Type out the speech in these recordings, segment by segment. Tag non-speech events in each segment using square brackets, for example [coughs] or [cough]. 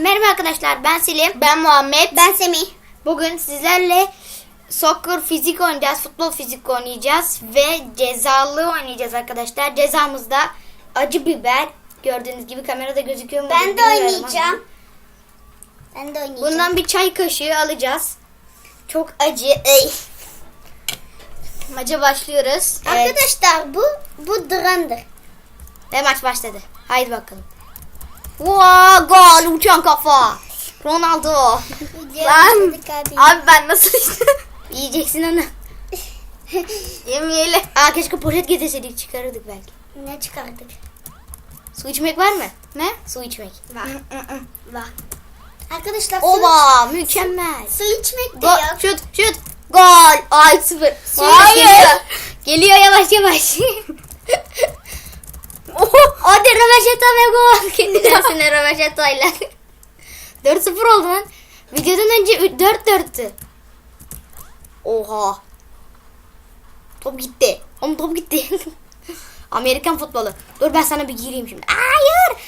merhaba arkadaşlar ben Selim. Ben Muhammed. Ben Semih. Bugün sizlerle soccer fizik oynayacağız, futbol fizik oynayacağız ve cezalı oynayacağız arkadaşlar. Cezamızda acı biber. Gördüğünüz gibi kamerada gözüküyor mu? Ben de oynayacağım. Ben de oynayacağım. Bundan bir çay kaşığı alacağız. Çok acı. Ey. Maça başlıyoruz. Evet. Arkadaşlar bu bu dramdır. Ve maç başladı. Haydi bakalım. Wow, gol uçan kafa. Ronaldo. Lan. Abi. Abi ben nasıl işte? Yiyeceksin onu. Yemeyelim. Aa keşke poşet getirseydik çıkarırdık belki. ne çıkardık? Su içmek var mı? Ne? Su içmek. Var. Var. Arkadaşlar su, Oba mükemmel. su içmek de Gol, yok. şut, şut. Gol. Ay sıfır. Hayır. Geliyor. Geliyor yavaş yavaş. [laughs] [laughs] Hadi röveşata ve gol. [laughs] Kendi dersine röveşatayla. 4-0 oldu lan. Videodan önce 4-4'tü. Oha. Top gitti. Oğlum top gitti. [laughs] Amerikan futbolu. Dur ben sana bir gireyim şimdi. Hayır.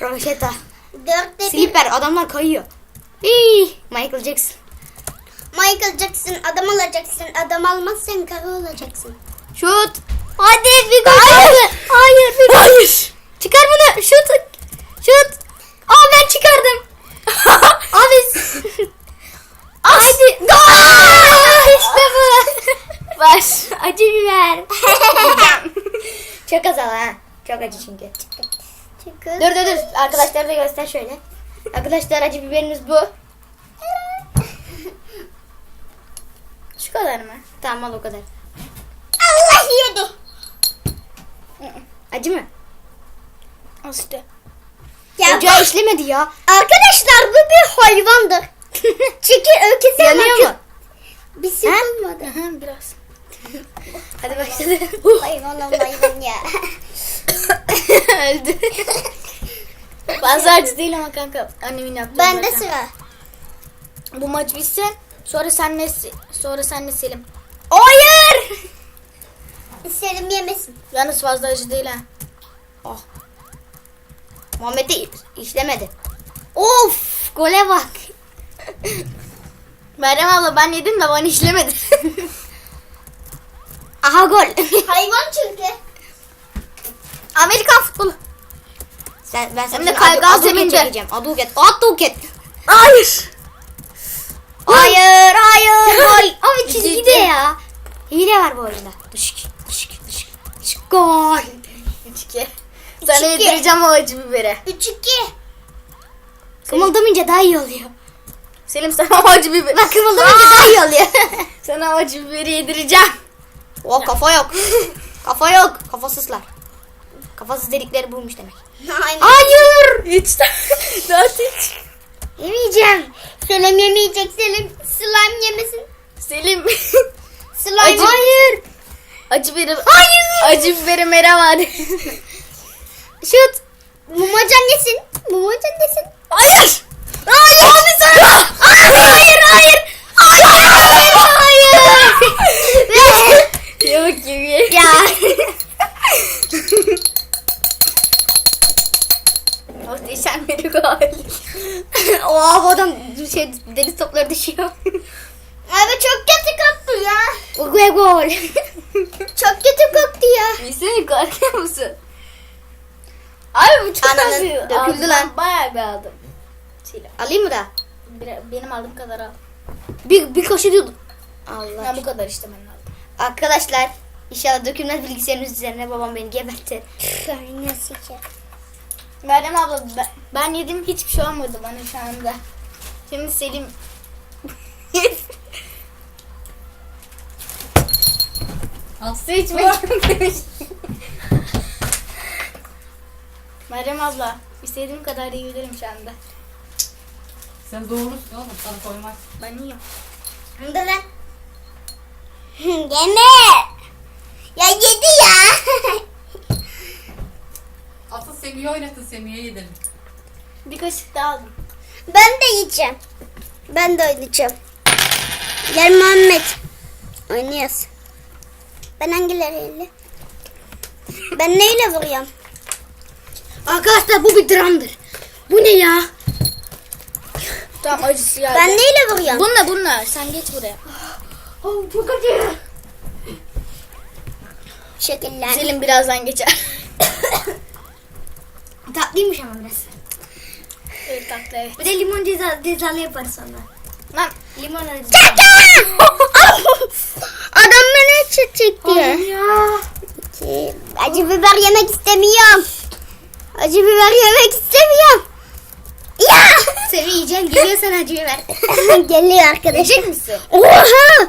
Röveşata. Dört dedi. Slipper adamlar kayıyor. Hii, Michael Jackson. Michael Jackson adam olacaksın. Adam almazsan karı olacaksın. Şut. Hadi bir gol. Hayır. Gol. Hayır. Çıkar bunu. Şut. Şut. Aa ben çıkardım. [laughs] Abi. Hadi. Gol. [laughs] İşte bu. Baş. Acı biber. [laughs] Çok az al ha. Çok acı çünkü. Çıkın. Dur dur dur. Arkadaşlara da göster şöyle. Arkadaşlar acı biberimiz bu. Şu kadar mı? Tamam al o kadar. Allah yedi. Acı mı? İşte. Ya Ocağı işlemedi ya. arkadaşlar bu bir hayvandır. [laughs] Çünkü öyküsü Yanıyor mu? Bir şey olmadı. Aha, biraz. [laughs] Hadi başladı. [laughs] Hayvan ya. Öldü. Fazla acı değil ama kanka. Annemin yaptığı. Bende zaten. sıra. Bu maç bitsin. Sonra senle sonra senle Selim. Hayır. Selim yemesin. Yalnız fazla acı değil ha. Oh. Muhammed de işlemedi. Of gole bak. [laughs] Meryem abla ben yedim de bana işlemedi. [laughs] Aha gol. [laughs] Hayvan çünkü. Amerikan futbolu. Sen, ben Hem de kaygan zeminde. Aduket. Aduket. Hayır. Hayır hayır gol. Abi çizgide ya. Hile var bu oyunda. Dışık gol. 3-2. Sana yedireceğim o acı biberi. 3-2. Kımıldamayınca daha iyi oluyor. Selim sana o acı biberi. Bak kımıldamayınca daha iyi oluyor. [laughs] Sana o acı biberi yedireceğim. o [laughs] kafa yok. Kafa yok. Kafasızlar. Kafasız dedikleri buymuş demek. Aynen. Hayır. 3 tane. 4 3. Yemeyeceğim. Selim yemeyecek. Selim slime yemesin. Selim. Slime. Hayır. Acı biberi. Hayır. Acı biberi Meryem abi. [laughs] Şut. Mumucan yesin. Mumucan yesin. Hayır. Hayır. Abi sana. Hayır hayır hayır. Hayır hayır. hayır. Yok gibi. ya. [laughs] Muhteşem bir gol. [laughs] Oha bu adam şey deniz topları düşüyor. Abi çok kötü koktu ya. Ve gol. Çok kötü koktu ya. Bilsene korkuyor musun? Abi bu çok Ananı acı. döküldü Ağzından lan. Bayağı bir aldım. Selim. Alayım mı da? Bir- Benim aldığım kadar al. Bir, bir kaşık diyordum. Allah. Ben bu kadar işte ben aldım. Arkadaşlar inşallah dökülmez bilgisayarınız üzerine babam beni gebertir. Nasıl ki? Meryem abla ben, ben yedim hiçbir şey olmadı bana şu anda. Şimdi Selim [laughs] Aslı içmek [laughs] demiş. Meryem abla istediğim kadar yiyebilirim şu anda. Sen doğrusun oğlum sana koymaz. Ben yiyorum. Dur lan. Yeme. Ya yedi ya. [laughs] Asıl Semih'i oynatın Semih'e yedirdim. Bir kaşık daha aldım. ben de yiyeceğim. Ben de oynayacağım. Gel Muhammed. Oynuyoruz. Ben hangileriyle? Ben neyle vuruyorum? Arkadaşlar bu bir dramdır. Bu ne ya? Tamam acısı geldi. Ben neyle vuruyorum? Bununla bununla. Sen geç buraya. Oh, çok acı. Şekiller. Selim birazdan geçer. [coughs] Tatlıymış ama biraz. evet tatlı evet. Bir de limon ceza, cezalı yaparız sonra. Lan. Limon acı. Adam [laughs] çıt çekti. ya. Acı biber yemek istemiyorum. Acı biber yemek istemiyorum. Ya! Seni yiyeceğim geliyor sana acı biber. [laughs] Geliyor arkadaşlar. Yiyecek misin? Oha!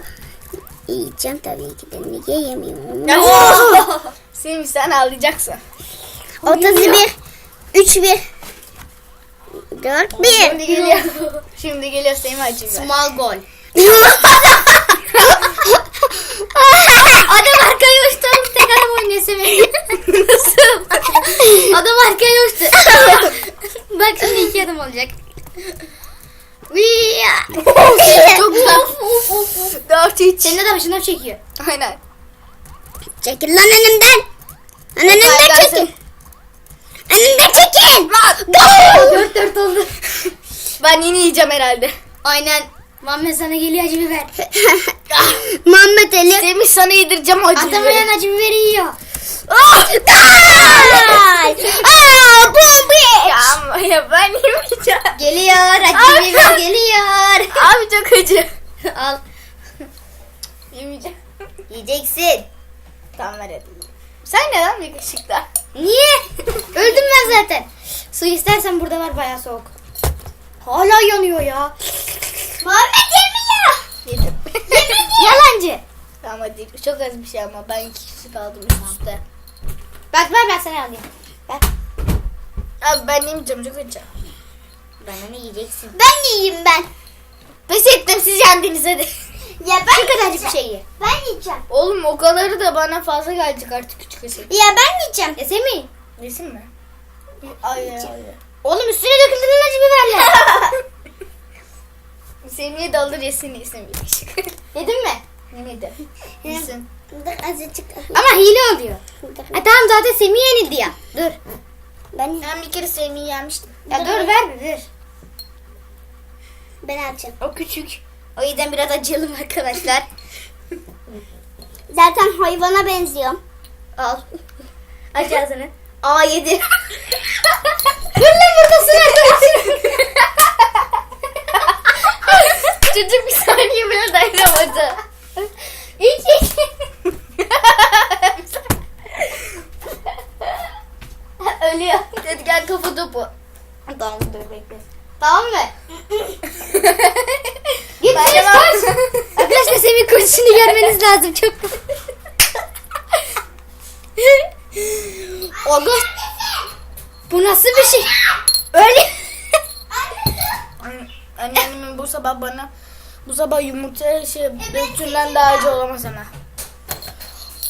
Yiyeceğim tabii ki de. Niye yemiyorum? Selim sen ağlayacaksın. 31 3 1 4 Şimdi 1 geliyor. Şimdi geliyor [laughs] Selim acı biber. Small goal. [laughs] Adam arkaya uçtu. Tek adam oynuyor Semih. Nasıl? [laughs] Adam arkaya uçtu. Bak şimdi iki adım olacak. Çok güzel. Dört üç. Senin adam şınav çekiyor. Aynen. Çekil lan önümden. Lan önümden Kaybedersin. çekil. Önümden çekil. Dört dört oldu. Ben yine yiyeceğim herhalde. Aynen. Muhammed sana geliyor acı biber. [laughs] Muhammed Ali. Semih sana yedireceğim acı biberi. Atamayan acı biberi yiyor. Ah! Gol! Aa, bu bir. Ya ama ya ben yemeyeceğim. Geliyor acı biber geliyor. Abi çok acı. Al. Yemeyeceğim. Yiyeceksin. Tamam ver hadi. Sen neden bir kaşıkla? Niye? Öldüm ben zaten. Su istersen burada var bayağı soğuk. Hala yanıyor ya. Muhammed. Yedim. Yalancı. tamam hadi. Çok az bir şey ama ben iki kişi kaldım üst üste. Bak ver ben sana alayım. Ver. Abi ben yemeyeceğim çok acı. Ben onu yiyeceksin. Ben yiyeyim ben. Pes ettim siz yendiniz hadi. [laughs] Ya ben Şu kadarcık bir şey ye. Ben yiyeceğim. Oğlum o kadarı da bana fazla gelecek artık küçük kaşık. Ya ben yiyeceğim. E Semih. Yesin mi? Ay ay. Oğlum üstüne döküldü lan acı biberler. [laughs] Semih'e de alır yesin yesin bir kaşık. Yedin mi? Yemedi. Yesin. Dur azıcık. Ama hile oluyor. E tamam zaten Semih yenildi ya. Dur. Ben Ben bir kere Semih'i yemiştim. Ya dur ver bir dur. ben alacağım. O küçük. O yüzden biraz acıyalım arkadaşlar. [laughs] Zaten hayvana benziyorum. Al. Aç ağzını. Aa yedi. [laughs] Dur lan [laughs] İç iç. Ölüyor. Hadi gel kafa topu. Tamam dur bekle. Tamam mı? Git de koş. Arkadaşlar Semih koşuşunu görmeniz lazım çok. Oğlum. Bu nasıl bir şey? Öyle. Annemin bu sabah bana bu sabah yumurta şey döktüğünden daha acı olamaz ama.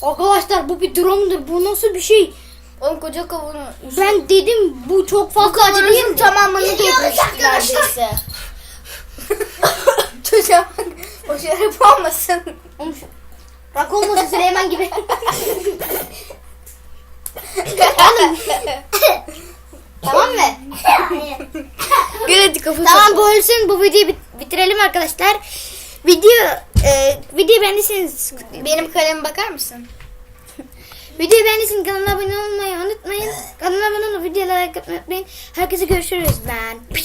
Arkadaşlar bu bir drondur. Bu nasıl bir şey? Oğlum koca kavunu Ben dedim bu çok fazla acı değil mi? tamamını dökmüştü neredeyse. [laughs] Çocuğa bak. Boş yere olmasın. Bak olmasın Süleyman gibi. [laughs] [laughs] tamam mı? Gel hadi kafa Tamam bu ölsün. Bu videoyu bit- bitirelim arkadaşlar. Video e, videoyu beğendiyseniz Benim kaleme bakar mısın? [laughs] videoyu beğendiyseniz kanala abone olmayı unutmayın. Kanala abone olup videolara like atmayı unutmayın. Herkese görüşürüz ben.